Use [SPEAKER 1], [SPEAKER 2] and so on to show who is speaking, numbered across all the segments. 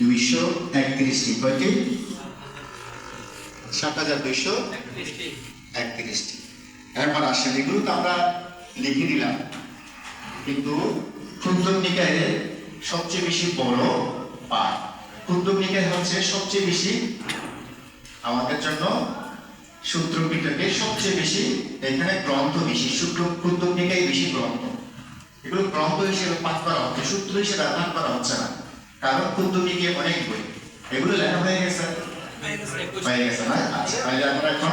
[SPEAKER 1] দুইশো একত্রিশটি কয়টি সাত হাজার দুইশো একত্রিশটি এখন আসেন, এগুলো তো আমরা লিখে দিলাম কিন্তু ক্ষুদ্র সবচেয়ে বেশি বড় পাঠ। ক্ষুদ্র হচ্ছে সবচেয়ে বেশি আমাদের জন্য সূত্র পিটকে সবচেয়ে বেশি, এখানে গ্রন্থ বেশি, সূত্র ক্ষুদ্র বেশি গ্রন্থ। এগুলো গ্রন্থ হিসেবে পাঠ করা হচ্ছে, সূত্র হিসেবে আধান করা হচ্ছে না। কারণ নিকায় অনেক বই। এগুলো লেখা হয়ে গেছে? হয়ে গেছে না? আচ্ছা তাহলে আমরা এখন।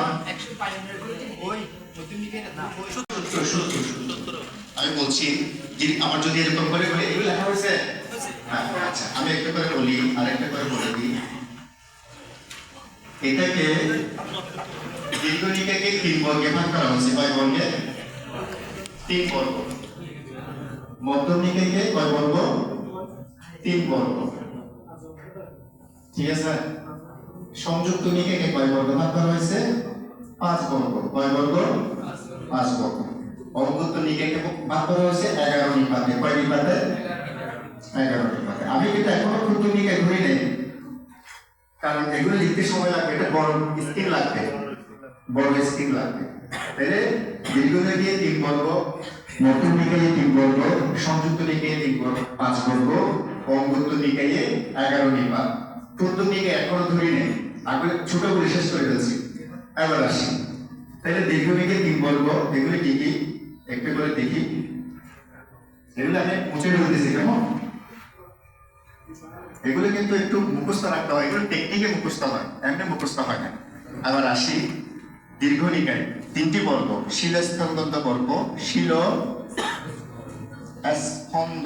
[SPEAKER 1] আমি বলছি আমার যদি এরকম করে বলি এগুলো লেখা হয়েছে? হ্যাঁ, আচ্ছা আমি একটা করে বলি আর একটা করে বলে দিই। এটাকে দীর্ঘনিকাকে তিন বর্গে ভাগ করা হয়েছে। কয় বর্গে? তিন বর্গ। মধ্যনিকাকে কয় বর্গ? তিন বর্গ। ঠিক আছে? সংযুক্ত নিকাকে কয় বর্গ? ভাগ করা হয়েছে পাঁচ বর্গ। কয় বর্গ? পাঁচ বর্গ। অবগত নিকাকে ভাগ করা হয়েছে এগারো নিপাতে। কয় নিপাতে? এগারো নিপাতে। আমি কিন্তু এখনও ক্ষুদ্র নিকায় ধরি নেই। কারণ এগুলো লিখতে সময় লাগবে। এটা বড় স্ক্রিন লাগবে। বড় স্ক্রিন লাগবে। তাহলে দীর্ঘ নিকায় তিন বর্গ, নতুন নিকায়ে তিন বর্গ, সংযুক্ত নিকায়ে তিন বর্গ, পাঁচ বর্গ। অঙ্গুত্ত নিকায়ে এগারো নিপাত নিকায় এখনও ধরি নেই। আগে ছোট করে শেষ করে ফেলছি। এবার আসি। তাহলে দীর্ঘ নিকায় তিন বর্গ। এগুলি কি কি? একটা করে দেখি। এগুলো আমি মুছে ফেলতেছি, কেমন? এগুলো কিন্তু একটু মুখস্থ রাখতে হয়। এগুলো টেকনিকে মুখস্থ হয়। এমনি মুখস্থ হয় না। আবার আসি। দীর্ঘ নিকায় তিনটি বর্গ। শিল স্কন্দন্ত বর্গ। শিল স্কন্দ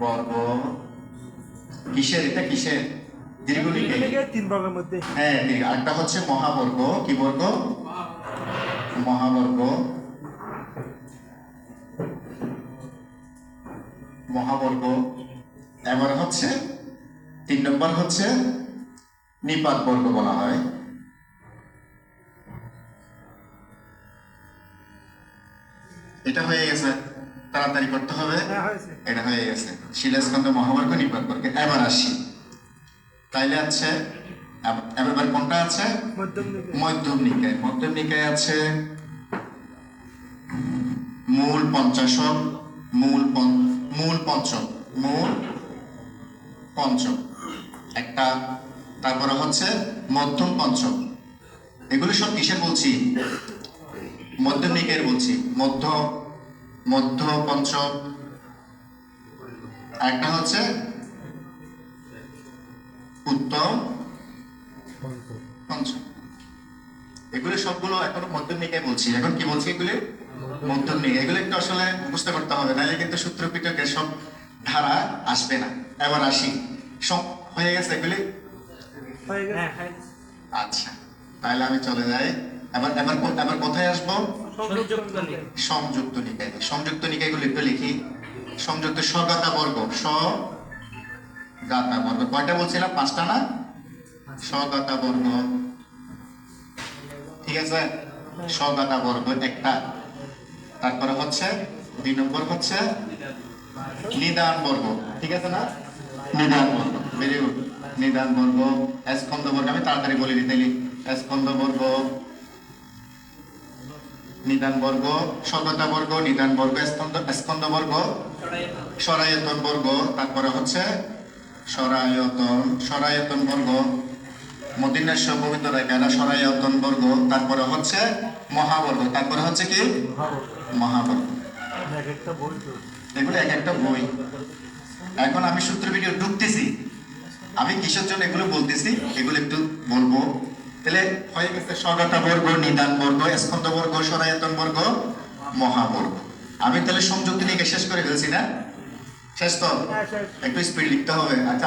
[SPEAKER 1] বর্গ কিসের এটা কিসের? দীর্ঘ
[SPEAKER 2] তিন বর্গের মধ্যে।
[SPEAKER 1] হ্যাঁ আরেকটা হচ্ছে মহাবর্গ। কি বর্গ? মহাবর্গ। মহাবর্গ। এবার হচ্ছে তিন নম্বর হচ্ছে নিপাত বর্গ বলা হয়। এটা হয়ে গেছে। তাড়াতাড়ি করতে হবে।
[SPEAKER 2] হ্যাঁ
[SPEAKER 1] এটা হয়ে গেছে। শিলাস্কন্দ মহাবর্গ নিপাত বর্গ এবার আসি। তাইলে আছে এবার কোনটা আছে?
[SPEAKER 2] মধ্যম
[SPEAKER 1] নিকায়। মধ্যম নিকায়। আছে মূল পঞ্চাশক মূল মূল পঞ্চম মূল পঞ্চম একটা তারপরে হচ্ছে মধ্যম পঞ্চম এগুলো সব কিসের বলছি? মধ্যম নিকায়ের বলছি। মধ্য মধ্য পঞ্চম একটা হচ্ছে উত্তম পঞ্চম এগুলো সবগুলো এখন মধ্যম নিকায় বলছি। এখন কি বলছি এগুলি? মধ্যম নিকায়। এগুলো একটু আসলে বুঝতে করতে হবে নাহলে কিন্তু সূত্র পিটকের সব ধারা আসবে না। এবার আসি। সব হয়ে গেছে এগুলি?
[SPEAKER 2] হয়ে গেছে।
[SPEAKER 1] আচ্ছা তাহলে আমি চলে যাই। এবার এবার এবার কোথায় আসব? সংযুক্ত নিকায়। সংযুক্ত নিকায়গুলো একটু লিখি। সংযুক্ত স্বগাতা বর্গ। স গাতা বর্গ। কয়টা বলছিলাম? পাঁচটা না? স্বগাতা বর্গ। ঠিক আছে? স্বগাতা বর্গ একটা। তারপরে হচ্ছে দুই নম্বর হচ্ছে নিদান বর্গ। ঠিক আছে না? নিদান বর্গ। ভেরি গুড নিদান বর্গ। স্কন্দ বর্গ। আমি তাড়াতাড়ি বলে দিতে স্কন্দ বর্গ। নিদান বর্গ স্বগতা বর্গ নিদান বর্গ স্কন্দ স্কন্দ বর্গ সরায়তন বর্গ তারপরে হচ্ছে সরায়তন সরায়তন বর্গ মদিনেশ্বর গোবিন্দ রায়কারা সরায়তন বর্গ তারপরে হচ্ছে মহাবর্গ তারপরে হচ্ছে কি? মহাবর্গ। এগুলো এক একটা বই। এখন আমি সূত্র ভিডিও ঢুকতেছি। আমি কিসের জন্য এগুলো বলতেছি? এগুলো একটু বলব। তাহলে হয়ে গেছে স্বগাতা বর্গ নিদান বর্গ স্কন্দ বর্গ সরায়তন বর্গ মহাবর্গ। আমি তাহলে সংযুক্তি নিয়ে শেষ করে ফেলছি না? শেষ তো?
[SPEAKER 2] হ্যাঁ
[SPEAKER 1] একটু স্পিড লিখতে হবে। আচ্ছা